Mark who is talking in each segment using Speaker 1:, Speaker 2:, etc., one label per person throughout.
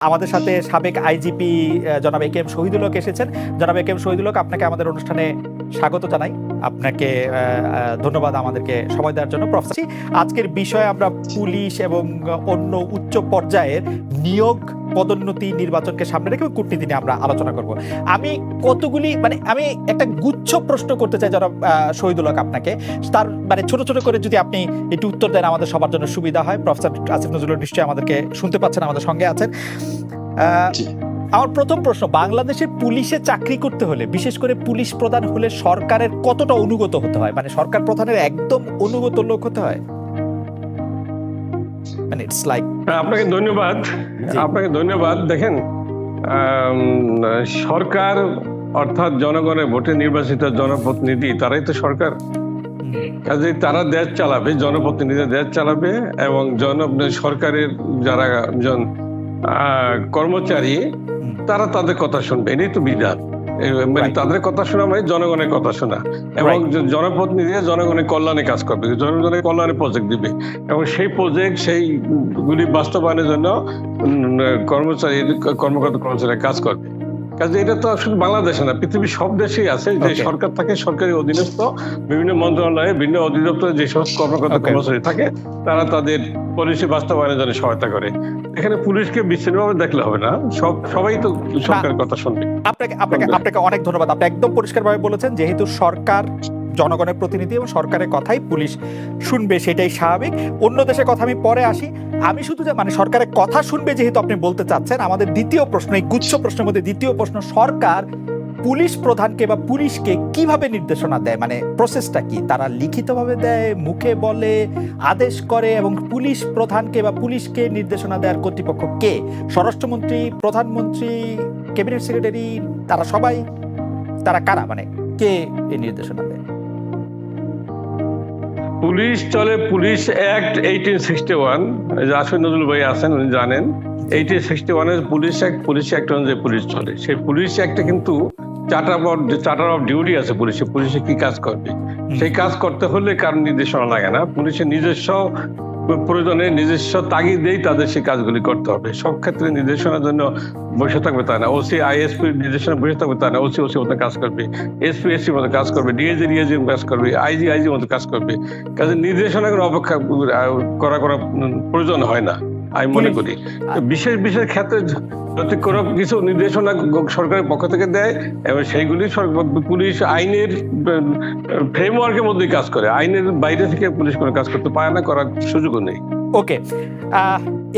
Speaker 1: আমাদের সাথে সাবেক আইজিপি জনাব এ কে এম শহীদুলক এসেছেন। জনাব এ কে এম শহীদুলক আপনাকে আমাদের অনুষ্ঠানে স্বাগত জানাই। আপনাকে ধন্যবাদ আমাদেরকে সময় দেওয়ার জন্য। প্রফেসর আজকের বিষয়ে আমরা পুলিশ এবং অন্য উচ্চ পর্যায়ের নিয়োগ পদোন্নতি নির্বাচনকে সামনে রেখে কূটনীতি নিয়ে আমরা আলোচনা করব। আমি কতগুলি মানে আমি একটা গুচ্ছ প্রশ্ন করতে চাই যারা শহীদুল হক আপনাকে। তার মানে ছোট ছোট করে যদি আপনি একটু উত্তর দেন, আমাদের সবার জন্য সুবিধা হয়। প্রফেসর আসিফ নজরুল নিশ্চয়ই আমাদেরকে শুনতে পাচ্ছেন, আমাদের সঙ্গে আছেন। আমার প্রথম প্রশ্ন বাংলাদেশের পুলিশে চাকরি করতে হলে বিশেষ করে পুলিশ প্রধান হলে সরকারের কতটা অনুগত হতে হয়? মানে সরকার প্রধানের একদম অনুগত লোক হতে হয়? মানে ইটস লাইক
Speaker 2: হ্যাঁ, আপনাকে ধন্যবাদ। আপনাকে ধন্যবাদ। দেখেন সরকার অর্থাৎ জনগণের ভোটে নির্বাচিত জনপ্রতিনিধি তারাই তো সরকার। কাজে তারা দেশ চালাবে জনপ্রতিনিধি দেশ চালাবে এবং জন সরকারের যারা জন কর্মচারী তারা তাদের কথা শুনবে এটাই তো বিধান। মানে তাদের কথা শোনা মানে জনগণের কথা শোনা। এবং. জনপ্রতিনিধি জনগণের কল্যাণে কাজ করবে জনগণের কল্যাণে প্রজেক্ট দিবে। এবং সেই প্রজেক্ট সেই গুলি বাস্তবায়নের জন্য কর্মচারী কর্মকর্তা কর্মচারী কাজ করবে। কাজে এটা তো শুধু বাংলাদেশে না পৃথিবীর সব দেশেই আছে। যে সরকার থাকে সরকারি অধীনস্থ বিভিন্ন মন্ত্রণালয়ে বিভিন্ন অধিদপ্তরে যে সমস্ত কর্মকর্তা কর্মচারী থাকে তারা তাদের পলিসি বাস্তবায়নের জন্য সহায়তা করে। এখানে পুলিশকে বিচ্ছিন্নভাবে দেখলে হবে না সব সবাই তো সরকারের কথা শুনবে।
Speaker 1: আপনাকে আপনাকে আপনাকে অনেক ধন্যবাদ। আপনি একদম পরিষ্কারভাবে বলেছেন যেহেতু সরকার জনগণের প্রতিনিধি এবং সরকারের কথাই পুলিশ শুনবে, সেটাই স্বাভাবিক। অন্য দেশের কথা আমি পরে আসি। আমি শুধু যে মানে সরকারের কথা শুনবে যেহেতু আপনি বলতে চাচ্ছেন, আমাদের দ্বিতীয় প্রশ্ন, এই গুচ্ছ প্রশ্নের মধ্যে দ্বিতীয় প্রশ্ন, সরকার পুলিশ প্রধানকে বা পুলিশকে কীভাবে নির্দেশনা দেয়? মানে প্রসেসটা কি? তারা লিখিতভাবে দেয়, মুখে বলে, আদেশ করে, এবং পুলিশ প্রধানকে বা পুলিশকে নির্দেশনা দেওয়ার কর্তৃপক্ষ কে? স্বরাষ্ট্রমন্ত্রী, প্রধানমন্ত্রী, ক্যাবিনেট সেক্রেটারি, তারা সবাই? তারা কারা? মানে কে এই নির্দেশনা
Speaker 2: পুলিশ চলে police act eighteen sixty one Asif Nazrul ভাই আছেন উনি জানেন। এইটিন সিক্সটি ওয়ানের পুলিশ অ্যাক্ট পুলিশ অ্যাক্ট অনুযায়ী পুলিশ চলে। সেই পুলিশ অ্যাক্টে কিন্তু charter of charter of duty আছে পুলিশে। পুলিশে কি কাজ করবে? সেই কাজ করতে হলে কারণ নির্দেশনা লাগে না। পুলিশের নিজস্ব প্রয়োজনে নিজস্ব তাগিদেই তাদের সেই কাজগুলি করতে হবে। সব ক্ষেত্রে নির্দেশনার জন্য বসে থাকবে তা না। ওসি, আইএসপি নির্দেশনা বসে থাকবে তা না। ওসি ওসি মতো কাজ করবে। এসপি এসপি মতো কাজ করবে। ডিএজি ডিএজি কাজ করবে। আইজি আইজি মতো কাজ করবে। কাজে নির্দেশনা অপেক্ষা করা করা প্রয়োজন হয় না। আমি মনে করি। বিশেষ বিশেষ ক্ষেত্রে যদি কোনো কিছু নির্দেশনা সরকারের পক্ষ থেকে দেয় এবং সেইগুলি পুলিশ আইনের ফ্রেমওয়ার্কের মধ্যেই কাজ করে। আইনের বাইরে থেকে পুলিশ কোনো কাজ করতে পারে না করার সুযোগও নেই।
Speaker 1: ওকে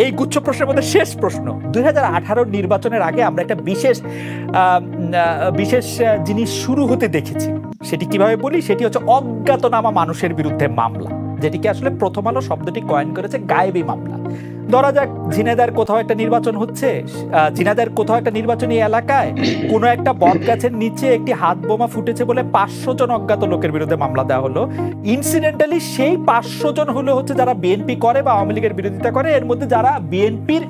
Speaker 1: এই গুচ্ছ প্রশ্নের মধ্যে শেষ প্রশ্ন। দুই হাজার আঠারো নির্বাচনের আগে আমরা একটা বিশেষ বিশেষ জিনিস শুরু হতে দেখেছি। সেটি কীভাবে বলি? সেটি হচ্ছে অজ্ঞাতনামা মানুষের বিরুদ্ধে মামলা যেটিকে আসলে প্রথম আলো শব্দটি কয়েন করেছে গায়েবী মামলা। ধরা যাক ঝিনাইদার কোথাও একটা নির্বাচন হচ্ছে। ঝিনাইদার কোথাও একটা নির্বাচনী এলাকায় কোনো একটা বট গাছের নিচে একটি হাত বোমা ফুটেছে বলে পাঁচশো জন অজ্ঞাত লোকের বিরুদ্ধে মামলা দেওয়া হলো। ইনসিডেন্টালি সেই পাঁচশো জন হলো হচ্ছে যারা বিএনপি করে বা আওয়ামী লীগের বিরোধিতা করে। এর মধ্যে যারা বিএনপির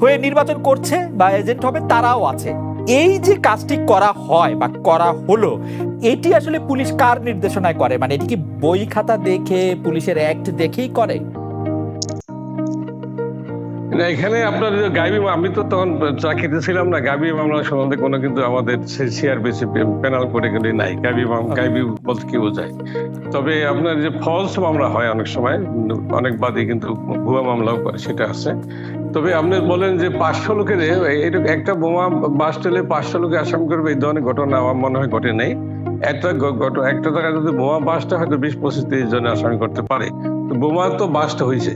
Speaker 1: হয়ে নির্বাচন করছে বা এজেন্ট হবে, তারাও আছে। এই যে কাজটি করা হয় বা করা হলো, এটি আসলে পুলিশ কার নির্দেশনায় করে? মানে এটি কি বই খাতা দেখে, পুলিশের অ্যাক্ট দেখেই করে?
Speaker 2: না এখানে আপনার গাইবি আমি তো তখন চাকরিতে ছিলাম না গাইবি মামলা সম্বন্ধে কোনো কিন্তু আমাদের সিআরবিসি পেনাল কোডেগুলি নাই। গাইবি গাইবি বলতে কি বোঝায়? তবে আপনার যে ফলস মামলা হয় অনেক সময় অনেক বাদী কিন্তু ভুয়া মামলাও করে সেটা আছে। তবে আপনি বলেন যে পাঁচশো লোকের এটা একটা বোমা বাস টেলে পাঁচশো লোকে আসাম করবে এই ধরনের ঘটনা আমার মনে হয় ঘটে নেই। একটা একটা জায়গায় যদি বোমা বাসটা হয়তো বিশ পঁচিশ তিরিশ জনে আসামি করতে পারে। তো বোমা তো বাসটা হয়েছে।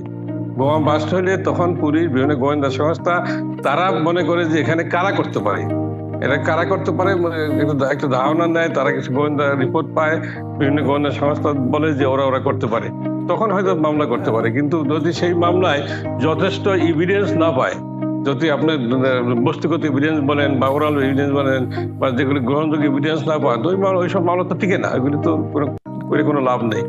Speaker 2: বোমা বাস্ট হলে তখন পুলিশ বিভিন্ন গোয়েন্দা সংস্থা, তারা মনে করে যে এখানে কারা করতে পারে। এরা কারা করতে পারে মানে একটা- ধারণা নেয়, তারা কিছু গোয়েন্দা রিপোর্ট পায়, বিভিন্ন গোয়েন্দা সংস্থা বলে যে ওরা ওরা করতে পারে। তখন হয়তো মামলা করতে পারে, কিন্তু যদি সেই মামলায় যথেষ্ট ইভিডেন্স না পায়, যদি আপনি বস্তুগত এভিডেন্স বলেন বা ওরাল এভিডেন্স বলেন, বা যেগুলি গ্রহণযোগ্য এভিডেন্স না পান ওই ওইসব মামলা তো টিকে না এগুলি তো করে কোনো লাভ নেই।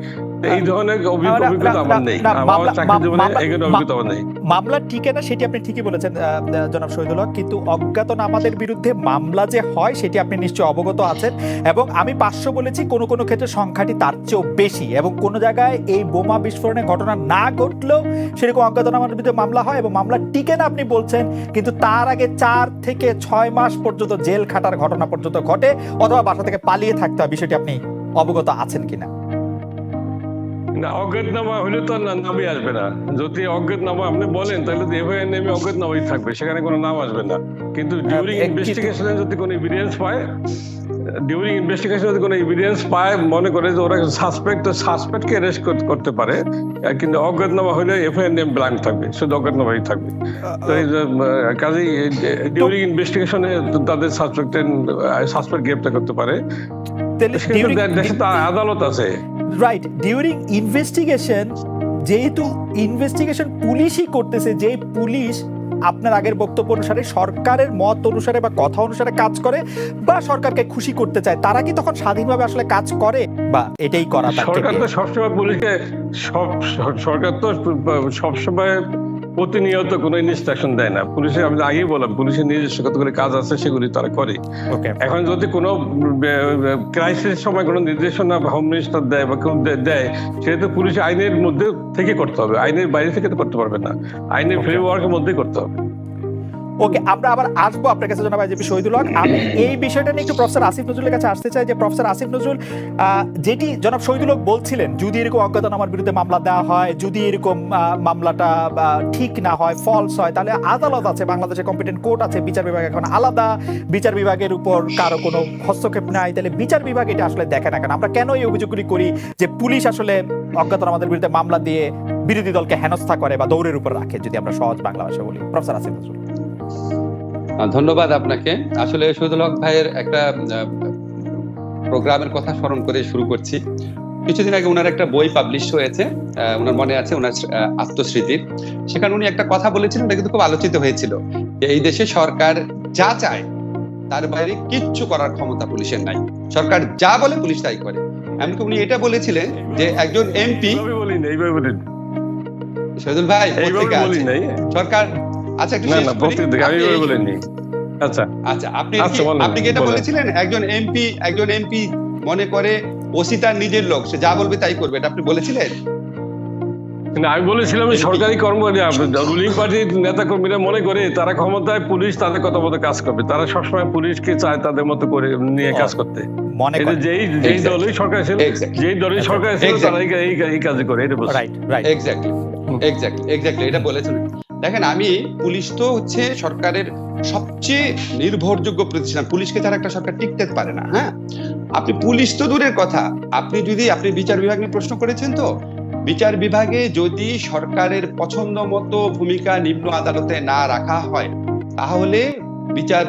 Speaker 2: এই ধরনের অভিজ্ঞতা আমার নেই। আমার চাকরি জীবনে এখানে অভিজ্ঞতা আমার নেই।
Speaker 1: মামলা টিকে না সেটি আপনি ঠিকই বলেছেন জনাব শহীদুল হক কিন্তু অজ্ঞাতনামাদের বিরুদ্ধে মামলা যে হয় সেটি আপনি নিশ্চয়ই অবগত আছেন এবং আমি পাঁচশো বলেছি কোনো কোনো ক্ষেত্রে সংখ্যাটি তার চেয়েও বেশি এবং কোনো জায়গায় এই বোমা বিস্ফোরণের ঘটনা না ঘটলেও সেরকম অজ্ঞাতনামার বিরুদ্ধে মামলা হয় এবং মামলা টিকে না আপনি বলছেন কিন্তু তার আগে চার থেকে ছয় মাস পর্যন্ত জেল খাটার ঘটনা পর্যন্ত ঘটে অথবা বাসা থেকে পালিয়ে থাকতে হয় বিষয়টি আপনি অবগত আছেন কিনা?
Speaker 2: না অজ্ঞাতনামা হলে তো না- নামই আসবে না। যদি অজ্ঞাতনামা আপনি বলেন তাহলে এফআইআর নেমে অজ্ঞাতনামাই থাকবে। সেখানে কোনো নাম আসবে না। কিন্তু ডিউরিং ইনভেস্টিগেশনে যদি কোনো এভিডেন্স পায় ডিউরিং ইনভেস্টিগেশন যদি কোনো এভিডেন্স পায় মনে করে যে ওরা সাসপেক্ট তো সাসপেক্টকে অ্যারেস্ট করতে পারে। কিন্তু অজ্ঞাতনামা হলে এফআইআর নেম ব্ল্যাঙ্ক থাকবে শুধু অজ্ঞাতনামাই থাকবে। তো এই কাজেই ডিউরিং ইনভেস্টিগেশনে তাদের সাসপেক্টেড সাসপেক্ট গ্রেপ্তার করতে পারে। আদালত আছে।
Speaker 1: রাইট ডিউরিং ইনভেস্টিগেশন যেহেতু ইনভেস্টিগেশন পুলিশই করতেছে যে পুলিশ আপনার আগের বক্তব্য অনুসারে সরকারের মত অনুসারে বা কথা অনুসারে কাজ করে বা সরকারকে খুশি করতে চায়, তারা কি তখন স্বাধীনভাবে আসলে কাজ করে বা এটাই করা
Speaker 2: সরকার তো সবসময় বলি সব সব- সরকার তো সবসময় প্রতিনিয়ত কোনো ইনস্ট্রাকশন দেয় না। পুলিশের আমি আগেই বললাম পুলিশের নিজস্ব কতগুলি কাজ আছে সেগুলি তারা করে। এখন যদি কোনো ক্রাইসিস সময় কোনো নির্দেশনা হোম মিনিস্টার দেয় বা কেউ দেয় সেটা তো পুলিশ আইনের মধ্যে থেকে করতে হবে। আইনের বাইরে থেকে তো করতে পারবে না। আইনের. ফ্রেমওয়ার্কের মধ্যেই করতে হবে।
Speaker 1: ওকে, আমরা আবার আসব আপনার কাছে জনাব আইজিপি শহীদুল হক। আমি এই বিষয়টা নিয়ে একটু প্রফেসর আসিফ নজরুলের কাছে আসতে চাই যে, প্রফেসর আসিফ নজরুল যেটি জনাব শহীদুল হক বলছিলেন, যদি এরকম অজ্ঞাতনামার বিরুদ্ধে মামলা দেওয়া হয়, যদি এরকম মামলাটা ঠিক না হয় ফলস হয়, তাহলে আদালত আছে, বাংলাদেশে কম্পিটেন্ট কোর্ট আছে, বিচার বিভাগ এখন আলাদা। বিচার বিভাগের উপর কারও কোনো হস্তক্ষেপ নাই, তাহলে বিচার বিভাগ এটা আসলে দেখে না কেন? আমরা কেন এই অভিযোগগুলি করি যে, পুলিশ আসলে অজ্ঞাতনামাদের বিরুদ্ধে মামলা দিয়ে বিরোধী দলকে হেনস্থা করে বা দৌড়ের উপর রাখে, যদি আমরা সহজ বাংলা ভাষা বলি? প্রফেসর আসিফ নজরুল।
Speaker 3: ধন্যবাদ আপনাকে। আসলে শহীদুল হক ভাইয়ের একটা প্রোগ্রামের কথা স্মরণ করে শুরু করছি। কিছুদিন আগে ওনার একটা বই পাবলিশ হয়েছে ওনার মনে আছে ওনার আত্মস্মৃতির। সেখানে উনি একটা কথা বলেছিলেন এটা কিন্তু খুব আলোচিত হয়েছিল। যে এই দেশে সরকার যা চায় তার বাইরে কিচ্ছু করার ক্ষমতা পুলিশের নাই। সরকার যা বলে পুলিশ তাই করে। এমনকি উনি এটা বলেছিলেন যে একজন এমপি শহীদুল ভাই সরকার আচ্ছা একটু
Speaker 2: না না। আমি বলিনি। আচ্ছা।
Speaker 3: আচ্ছা আপনি
Speaker 2: আচ্ছা,
Speaker 3: আপনি কি এটা বলেছিলেন? একজন এমপি একজন এমপি মনে করে ওসি তার নিজের লোক সে যা বলবে তাই করবে এটা আপনি বলেছিলেন?
Speaker 2: কিন্তু আমি বলেছিলাম সরকারি কর্মচারী রুলিং পার্টির নেতা কর্মীরা মনে করে তারা ক্ষমতায় পুলিশ তাদের কথা মতো কাজ করবে। তারা সবসময় পুলিশকে চায় তাদের মতো করে নিয়ে কাজ করতে।
Speaker 1: মনে
Speaker 2: এই যে
Speaker 1: করেন
Speaker 2: যেই যেই. দলই সরকার ছিল যেই দলই
Speaker 1: আচ্ছা,
Speaker 2: সরকার ছিল তারা এই কাজ করে এটা বলছি।
Speaker 1: Right right
Speaker 3: exactly exactly exactly এটা বলেছেন দেখেন, আমি পুলিশ তো হচ্ছে সরকারের সবচেয়ে নির্ভরযোগ্য প্রতিষ্ঠান পুলিশকে ছাড়া একটা সরকার টিকতে পারে না হ্যাঁ? আপনি পুলিশ তো দূরের কথা। আপনি যদি, আপনি বিচার বিভাগ নিয়ে প্রশ্ন করেছেন তো? বিচার বিভাগে যদি সরকারের পছন্দ মতো ভূমিকা নিম্ন আদালতে না রাখা হয়, তাহলে বিচার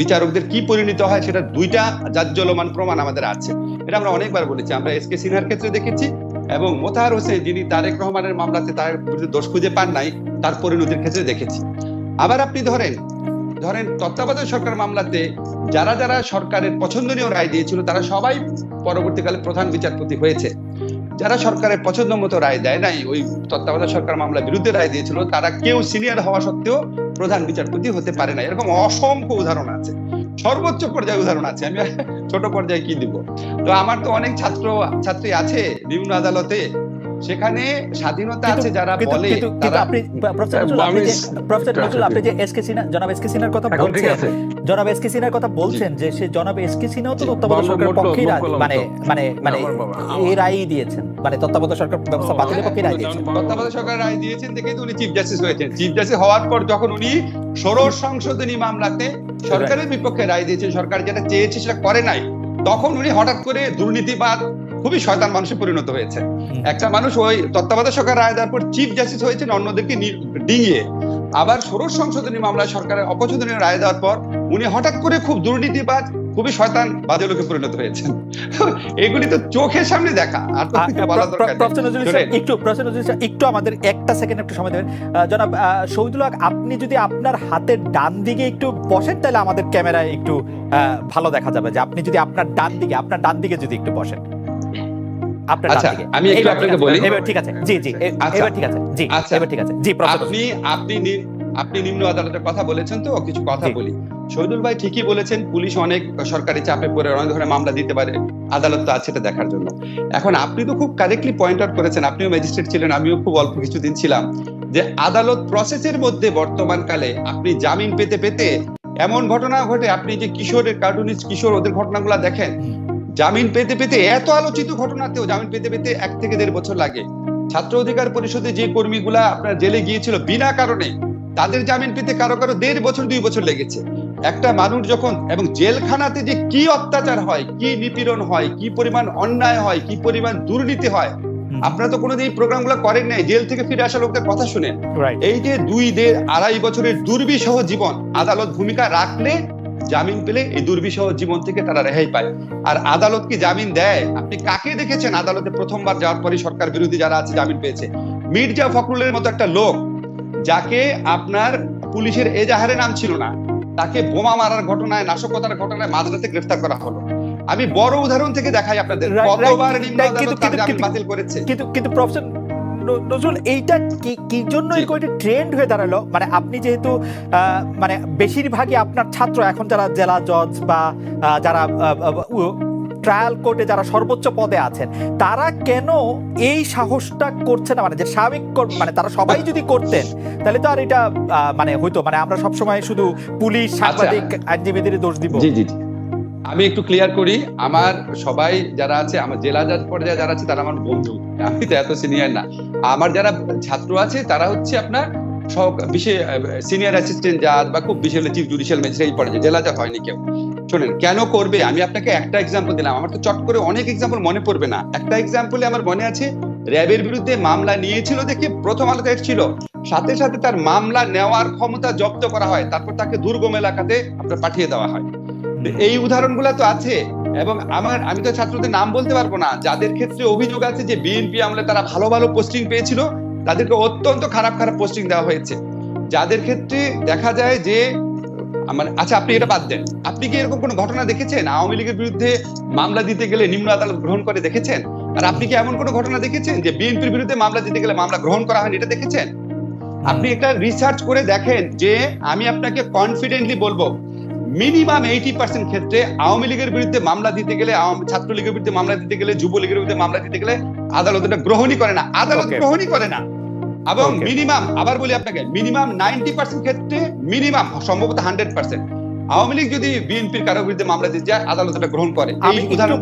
Speaker 3: বিচারকদের কি পরিণত হয় সেটা দুইটা জাজ্জলমান প্রমাণ আমাদের আছে। এটা আমরা অনেকবার বলেছি। আমরা এস কে সিনহার ক্ষেত্রে দেখেছি এবং মোতাহার হোসেন যিনি তারেক রহমানের মামলাতে তার বিরুদ্ধে দোষ খুঁজে পান নাই, তার পরিণতির ক্ষেত্রে দেখেছি। আবার আপনি ধরেন ধরেন তত্ত্বাবধায়ক সরকার মামলাতে যারা যারা সরকারের পছন্দনীয় রায় দিয়েছিল, তারা সবাই পরবর্তীকালে প্রধান বিচারপতি হয়েছে। যারা সরকারের পছন্দ মতো রায় দেয় নাই, ওই তত্ত্বাবধায়ক সরকার মামলা বিরুদ্ধে রায় দিয়েছিল, তারা কেউ সিনিয়র হওয়া সত্ত্বেও প্রধান বিচারপতি হতে পারে না এরকম অসংখ্য উদাহরণ আছে। সর্বোচ্চ পর্যায়ে উদাহরণ আছে। আমি ছোট পর্যায়ে কি দিব? তো আমার তো অনেক ছাত্র ছাত্রী আছে নিম্ন আদালতে। সেখানে স্বাধীনতা আছে যারা বলে
Speaker 1: আপনি প্রফেসর নজরুল যে এসকে সিনহা জনাব এসকে সিনহার কথা বলছেন
Speaker 2: আছে।
Speaker 1: জনাব এসকে সিনহার কথা বলছেন যে সে জনাব এসকে সিনহাও তো তত্ত্বাবধায়ক সরকারের রায়- মানে মানে মানে। এই রায়ই দিয়েছেন। মানে তত্ত্বাবধায়ক সরকার ব্যবস্থা বাতিলের পক্ষে রায় দিয়েছেন।
Speaker 3: তত্ত্বাবধায়ক সরকার রায় দিয়েছেন দেখেই তো উনি চিফ জাস্টিস হয়েছেন। চিফ জাস্টিস হওয়ার পর যখন উনি ষোড়শ সংশোধনী মামলাতে সরকারের বিপক্ষে রায় দিয়েছেন সরকার যেটা চেয়েছে সেটা করে নাই। তখন উনি হঠাৎ করে দুর্নীতিবাদ খুবই শয়তান মানুষে পরিণত হয়েছে একটা মানুষ ওই তত্ত্বাবধায়ক সরকার রায় দেওয়ার পর চিফ জাস্টিস হয়েছেন অন্যদেরকে ডিঙিয়ে। আবার ষোড়শ সংশোধনী মামলায় সরকারের অপছন্দনীয় রায় দেওয়ার পর উনি হঠাৎ করে খুব দুর্নীতিবাদ খুবই শয়তান বাজে লোকে পরিণত হয়েছেন এগুলি তো চোখের সামনে দেখা আর তো দরকার।
Speaker 1: একটু প্রফেসর নজরুল একটু আমাদের একটা সেকেন্ড একটু সময় দেবেন জনাব শহীদুল হক আপনি যদি আপনার হাতের ডান দিকে একটু বসেন তাহলে আমাদের ক্যামেরায় একটু আহ, ভালো দেখা যাবে যে আপনি যদি আপনার ডান দিকে আপনার ডান দিকে যদি একটু বসেন আপনার
Speaker 3: আচ্ছা। আমি একটু
Speaker 1: এবার
Speaker 3: আপনাকে
Speaker 1: ঠিক আছে,
Speaker 3: বলি।
Speaker 1: এবার ঠিক আছে জি জি
Speaker 3: আচ্ছা।
Speaker 1: এবার ঠিক আছে জি
Speaker 3: আচ্ছা।
Speaker 1: এবার ঠিক আছে জি
Speaker 3: আপনি আপনি আপনি নিম্ন আদালতের কথা বলেছেন তো কিছু কথা বলি। শহীদুল ভাই ঠিকই বলেছেন পুলিশ অনেক সরকারি চাপে পড়ে অনেক ধরনের মামলা দিতে পারে আদালত তো আছে এটা দেখার জন্য। এখন আপনি তো খুব কারেক্টলি পয়েন্ট আউট করেছেন আপনিও ম্যাজিস্ট্রেট ছিলেন আমিও খুব অল্প কিছুদিন ছিলাম যে আদালত প্রসেসের মধ্যে বর্তমান কালে আপনি জামিন পেতে পেতে এমন ঘটনা ঘটে আপনি যে কিশোরের কার্টুনিস্ট কিশোর ওদের ঘটনাগুলো দেখেন জামিন পেতে পেতে এত আলোচিত ঘটনাতেও জামিন পেতে পেতে এক থেকে দেড় বছর লাগে। ছাত্র অধিকার পরিষদে যে কর্মীগুলা আপনার জেলে গিয়েছিল বিনা কারণে তাদের জামিন পেতে কারও কারও দেড় বছর দুই বছর লেগেছে। একটা মানুষ যখন এবং জেলখানাতে যে কি অত্যাচার হয় কি নিপীড়ন হয় কি পরিমাণ অন্যায় হয় কি পরিমাণ দুর্নীতি হয় আপনারা তো কোনোদিন এই প্রোগ্রামগুলো করেন নাই জেল থেকে ফিরে আসা লোকদের কথা শুনেন। এই যে দুই দেড় আড়াই বছরের দুর্বিষহ জীবন আদালত ভূমিকা রাখলে জামিন পেলে এই দুর্বিষহ জীবন থেকে তারা রেহাই পায়। আর আদালত কি জামিন দেয়? আপনি কাকে দেখেছেন আদালতে প্রথমবার যাওয়ার পরে সরকার বিরোধী যারা আছে জামিন পেয়েছে? মির্জা ফখরুলের মতো একটা লোক যাকে আপনার পুলিশের এজাহারে নাম ছিল না তাকে বোমা মারার ঘটনায় নাশকতার ঘটনায় মাঝরাতে গ্রেফতার করা হলো। আমি বড় উদাহরণ থেকে দেখাই আপনাদের। কতবার নিম্ন আদালত বাতিল করেছে?
Speaker 1: কিন্তু কিন্তু প্রফেসর নজরুল এইটা কি কি জন্য
Speaker 3: জি।
Speaker 1: এরকম একটা ট্রেন্ড হয়ে দাঁড়াল? মানে আপনি যেহেতু আহ, মানে বেশিরভাগই আপনার ছাত্র এখন যারা জেলা জজ বা যারা ট্রায়াল কোর্টে যারা সর্বোচ্চ পদে আছেন তারা কেন এই সাহসটা করছে না? মানে যে স্বাভাবিক মানে তারা সবাই যদি করতেন তাহলে তো আর এটা মানে হইতো। মানে আমরা সবসময় শুধু পুলিশ সাংবাদিক আইনজীবীদের দোষ দিব।
Speaker 3: জি জি জি। আমি একটু ক্লিয়ার করি আমার সবাই যারা আছে আমার জেলা জাজ পর্যায়ে যারা আছে তারা আমার বন্ধু। আমি তো এত সিনিয়র না। আমার যারা ছাত্র আছে তারা হচ্ছে আপনার সব বিশেষ সিনিয়র অ্যাসিস্ট্যান্ট জাজ বা খুব বিশেষ চিফ জুডিশিয়াল ম্যাজিস্ট্রেট পর্যায়ে। জেলা জাজ হয়নি কেউ। শোনেন কেন করবে? আমি আপনাকে একটা এক্সাম্পল দিলাম। আমার তো চট করে অনেক এক্সাম্পল মনে পড়বে না। একটা এক্সাম্পলে আমার মনে আছে র্যাবের বিরুদ্ধে মামলা নিয়েছিল দেখে প্রথম আলোতে ছিল সাথে সাথে তার মামলা নেওয়ার ক্ষমতা জব্দ করা হয়। তারপর তাকে দুর্গম এলাকাতে আপনার পাঠিয়ে দেওয়া হয়। এই উদাহরণগুলো তো আছে। এবং আমার আমি তো ছাত্রদের নাম বলতে পারব না। যাদের ক্ষেত্রে অভিযোগ আছে যে বিএনপি আমলে তারা ভালো ভালো পোস্টিং পেয়েছিল তাদেরকে অত্যন্ত খারাপ খারাপ পোস্টিং দেওয়া হয়েছে। যাদের ক্ষেত্রে দেখা যায় যে আমার আচ্ছা আপনি এটা বাদ দেন। আপনি কি এরকম কোনো ঘটনা দেখেছেন? আওয়ামী লীগের বিরুদ্ধে মামলা দিতে গেলে নিম্ন আদালত গ্রহণ করে দেখেছেন? আর আপনি কি এমন কোনো ঘটনা দেখেছেন যে বিএনপির বিরুদ্ধে মামলা দিতে গেলে মামলা গ্রহণ করা হয়নি এটা দেখেছেন? আপনি একটা রিসার্চ করে দেখেন যে আমি আপনাকে কনফিডেন্টলি বলব মিনিমাম এইটি পার্সেন্ট ক্ষেত্রে আওয়ামী লীগের বিরুদ্ধে মামলা দিতে গেলে ছাত্রলীগের বিরুদ্ধে মামলা দিতে গেলে যুবলীগের বিরুদ্ধে মামলা দিতে গেলে আদালত এটা গ্রহণই করে না। আদালত গ্রহণই করে না। এবং মিনিমাম আবার বলি আপনাকে মিনিমাম নাইনটি পার্সেন্ট ক্ষেত্রে মিনিমাম সম্ভবত হান্ড্রেড পার্সেন্ট আওয়ামী লীগ যদি বিএনপির কারও বিরুদ্ধে মামলা দিতে যায় আদালত এটা গ্রহণ করে।
Speaker 1: আমি
Speaker 3: উদাহরণ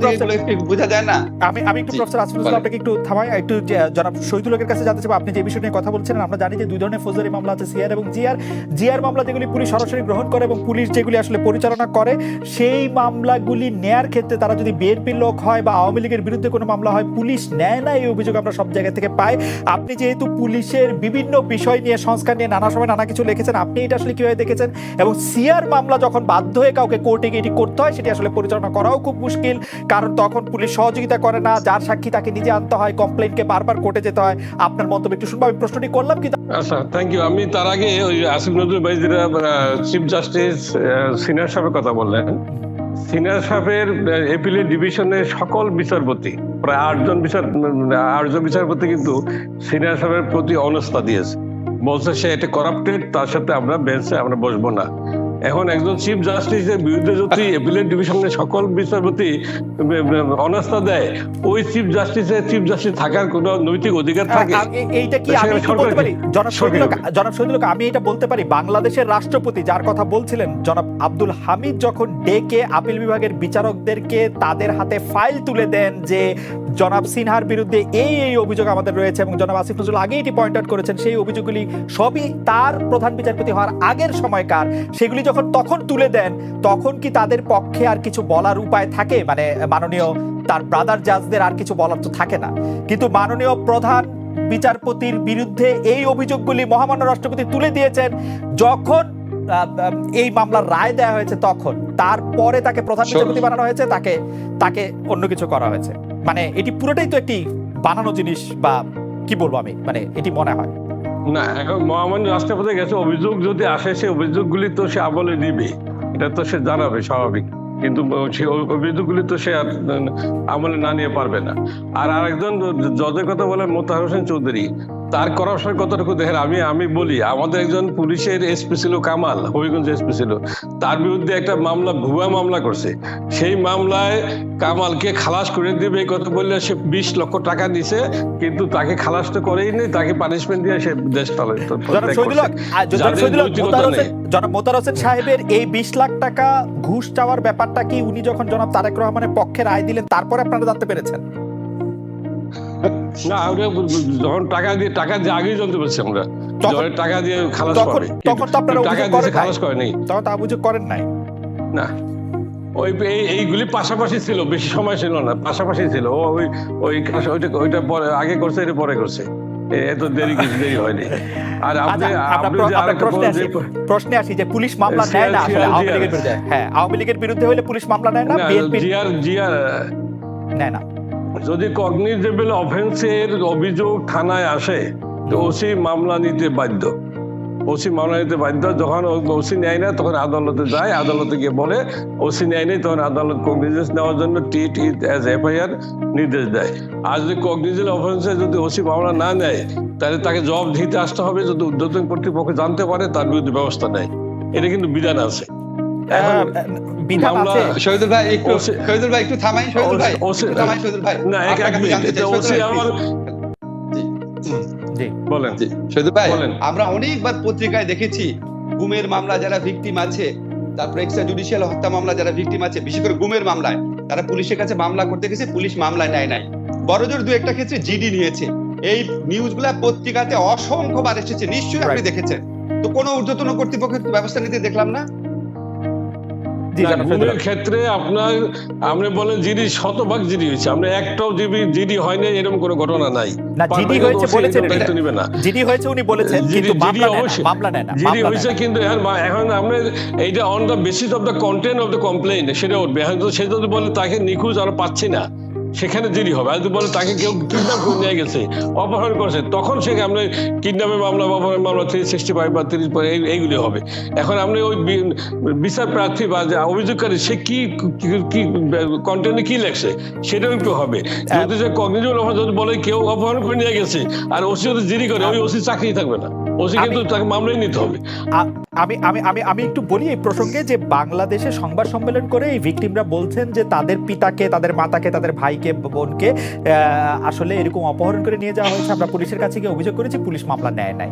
Speaker 3: বোঝা যায় না?
Speaker 1: আমি আমি একটু প্রফেসর আসফিজুল
Speaker 3: বলেন।
Speaker 1: আপনাকে একটু থামাই একটু জনাব শহীদুলের কাছে জানতে চাইব আপনি যে বিষয় নিয়ে কথা বলছেন আমরা জানি যে দুই ধরনের ফৌজদারি মামলা আছে সিআর এবং জিআর। জিআর মামলা যেগুলি পুলিশ সরাসরি গ্রহণ করে এবং পুলিশ যেগুলি আসলে পরিচালনা করে সেই মামলাগুলি নেয়ার ক্ষেত্রে তারা যদি বিএনপির লোক হয় বা আওয়ামী লীগের বিরুদ্ধে কোনো মামলা হয় পুলিশ নেয় না এই অভিযোগ আমরা সব জায়গা থেকে পাই। আপনি যেহেতু পুলিশের বিভিন্ন বিষয় নিয়ে সংস্কার নিয়ে নানা সময় নানা কিছু লিখেছেন আপনি এটা আসলে কীভাবে দেখেছেন? এবং সিআর মামলা যখন বাধ্য হয়ে কাউকে কোর্টে গিয়ে করতে হয়, সেটি আসলে পরিচালনা করাও খুব মুশকিল। কারণ তখন পুলিশ সহযোগিতা করে না, যার সাক্ষী তাকে নিজে আনতে হয় কমপ্লেনকে বারবার কোর্টে যেতে হয়। আপনার মন্তব্য একটু শুনব, আমি প্রশ্নটি করলাম, কিন্তু
Speaker 2: আচ্ছা থ্যাংক ইউ আমি তার আগে ওই আসিফ নজরুল ভাই যেটা চিফ জাস্টিস সিনিয়র সাহেবের কথা বললেন। সিনিয়র সাহেবের এপিলেট ডিভিশনের সকল বিচারপতি, প্রায় আটজন বিচার, আটজন বিচারপতি কিন্তু সিনিয়র সাহেবের প্রতি অনস্থা দিয়েছে। বলছে সে এটা করাপ্টেড তার সাথে আমরা বেঞ্চে আমরা বসবো না। এখন একজন চিফ জাস্টিসের বিরুদ্ধে যদি এপিলেট ডিভিশনের সকল বিচারপতি অনাস্থা দেয় ওই চিফ জাস্টিসের চিফ জাস্টিস থাকার কোনো নৈতিক অধিকার থাকে?
Speaker 1: এইটা কি আমি বলতে পারি? জনাব
Speaker 2: সরকার
Speaker 1: শহীদুল
Speaker 2: কি?
Speaker 1: জনাব শহীদুল আমি এটা বলতে পারি বাংলাদেশের রাষ্ট্রপতি যার কথা বলছিলেন জনাব আব্দুল হামিদ যখন ডেকে আপিল বিভাগের বিচারকদেরকে তাদের হাতে ফাইল তুলে দেন যে জনাব সিনহার বিরুদ্ধে এই এই অভিযোগ আমাদের রয়েছে এবং জনাব আসিফ নজরুল আগে এটি পয়েন্ট আউট করেছেন সেই অভিযোগগুলি সবই তার প্রধান বিচারপতি হওয়ার আগের সময়কার সেগুলি যখন তখন তুলে দেন তখন কি তাদের পক্ষে আর কিছু বলার উপায় থাকে? মানে মাননীয় তার ব্রাদার জাজদের আর কিছু বলার তো থাকে না। কিন্তু মাননীয় প্রধান বিচারপতির বিরুদ্ধে এই অভিযোগগুলি মহামান্য রাষ্ট্রপতি তুলে দিয়েছেন যখন এই মামলার রায় দেওয়া হয়েছে তখন। তারপরে তাকে প্রধান. বিচারপতি বানানো হয়েছে তাকে তাকে অন্য কিছু করা হয়েছে। মানে এটি পুরোটাই তো একটি বানানো জিনিস বা কি বলব আমি? মানে এটি মনে হয়।
Speaker 2: না, এখন মহামান্য রাষ্ট্রপতি গেছে, অভিযোগ যদি আসে সে অভিযোগগুলি তো সে আমলে নিবে। এটা তো সে জানাবে, স্বাভাবিক। কিন্তু সেই অভিযোগগুলি তো সে আমলে না নিয়ে পারবে না। আর আরেকজন জজের কথা বলেন, মোতাহার হোসেন চৌধুরী। তার করাপশনের কতটুকু দেখেন? আমি আমি বলি, আমাদের একজন পুলিশের এসপি ছিল কামাল, হবিগঞ্জ এসপি ছিল। তার বিরুদ্ধে একটা মামলা, ভুয়া মামলা করছে। সেই মামলায় কামালকে খালাস করে দেবে এই কথা বললে সে বিশ লক্ষ টাকা দিছে কিন্তু তাকে খালাস তো করেই নেই তাকে পানিশমেন্ট দিয়ে সে দেশ
Speaker 1: জনাব মোতাহার হোসেন- সাহেবের এই বিশ লাখ টাকা ঘুষ চাওয়ার ব্যাপারটা কি উনি যখন জনাব তারেক রহমানের পক্ষে রায় দিলেন তারপরে আপনারা জানতে পেরেছেন?
Speaker 2: না আমরা যখন টাকা দিয়ে টাকা দিয়ে আগেই জানতে পারছি আমরা। টাকা দিয়ে খালাস করে।
Speaker 1: তখন তো আপনারা
Speaker 2: টাকা দিয়ে
Speaker 1: করেন।
Speaker 2: খালাস
Speaker 1: তখন তো অভিযোগ করেন নাই।
Speaker 2: না। ওই এইগুলি পাশাপাশি ছিল বেশি সময় ছিল না পাশাপাশি ছিল। ওই ওই ওইটা ওইটা পরে আগে করছে এটা পরে করছে। এত দেরি কিছু দেরি হয়নি। আর আপনি
Speaker 1: আচ্ছা,
Speaker 2: আপনি যে আরেকটা
Speaker 1: প্রশ্নে আসি
Speaker 2: যে-
Speaker 1: পুলিশ মামলা নেয় না আসলে আওয়ামী লীগের বিরুদ্ধে? হ্যাঁ আওয়ামী লীগের বিরুদ্ধে হলে পুলিশ মামলা নেয় না বিএনপির
Speaker 2: জিয়ার জিয়ার
Speaker 1: নেয় না।
Speaker 2: যদি কগনিজেবল অফেন্সের অভিযোগ থানায় আসে তো ওসি মামলা নিতে বাধ্য। ওসি মামলা নিতে বাধ্য যখন ওসি নেয় না তখন আদালতে যায় আদালতে গিয়ে বলে ওসি নেয় নেই তখন আদালত কগনিজেন্স নেওয়ার জন্য টিট ইট অ্যাজ এফআইআর নির্দেশ দেয়। আর যদি কগনিজেবল অফেন্সে যদি ওসি মামলা না নেয় তাহলে তাকে জবাব দিতে আসতে হবে যদি উদ্যোতন কর্তৃপক্ষ জানতে পারে তার বিরুদ্ধে ব্যবস্থা নেয়। এটা কিন্তু বিধান আছে।
Speaker 3: ভাই একটু ভাই একটু থামাই ভাই থামাই ভাই।
Speaker 2: না এক এক মিনিট ওসি আমার বলেন।
Speaker 3: জি, ভাই আমরা অনেকবার পত্রিকায় দেখেছি গুমের মামলা যারা ভিকটিম আছে তারপরে এক্সট্রা জুডিশিয়াল হত্যা মামলা যারা ভিকটিম আছে বিশেষ করে গুমের মামলায় তারা পুলিশের কাছে মামলা করতে গেছে পুলিশ মামলা নেয় নাই। বড়জোর দু একটা ক্ষেত্রে জিডি নিয়েছে। এই নিউজগুলা পত্রিকাতে অসংখ্যবার এসেছে নিশ্চয়ই আপনি দেখেছেন। তো কোনো ঊর্ধ্বতন কর্তৃপক্ষের ব্যবস্থা নিতে দেখলাম না।
Speaker 1: হক।
Speaker 2: ক্ষেত্রে আপনার আপনি বলেন জিডি শতভাগ জিডি হয়েছে আমরা একটাও জিডি জিডি হয়নি এরকম কোনো ঘটনা নাই
Speaker 1: না জিডি হয়েছে বলেছেন
Speaker 2: দায়িত্ব
Speaker 1: এটা।
Speaker 2: নিবে না
Speaker 1: জিডি হয়েছে উনি বলেছেন কিন্তু মামলা নেয়। মামলা নেয় না
Speaker 2: জিডি হয়েছে কিন্তু এখন আমরা এইটা on the basis of the content of the complain সেটা উঠবে এখন তো সে যদি বলে তাকে নিখোঁজ আর পাচ্ছি না সেখানে জিডি হবে। আর যদি বলে তাকে কেউ কিডন্যাপ করে নিয়ে গেছে, অপহরণ করেছে, তখন সে আমরা কিডন্যাপের মামলা বা অপহরণ মামলা থ্রি সিক্সটি ফাইভ বা তিরিশ এইগুলি হবে। এখন আপনি ওই বিচার প্রার্থী বা যে অভিযোগকারী, সে কি কি কন্টেন্টে কি লেখছে, সেটাও একটু হবে। যদি যে কগনিটিভ যদি বলে কেউ অপহরণ করে নিয়ে গেছে, আর ওসি যদি জিডি করে, ওই ওসি চাকরি থাকবে না। ওসি কিন্তু তাকে মামলাই নিতে হবে।
Speaker 1: আমি আমি আমি আমি একটু বলি এই প্রসঙ্গে যে বাংলাদেশে সংবাদ সম্মেলন করে এই ভিকটিমরা বলছেন যে তাদের পিতাকে তাদের মাতাকে তাদের ভাইকে বোনকে আহ, আসলে এরকম অপহরণ করে নিয়ে যাওয়া হয়েছে। আমরা পুলিশের কাছে গিয়ে অভিযোগ করেছি পুলিশ মামলা নেয় নাই।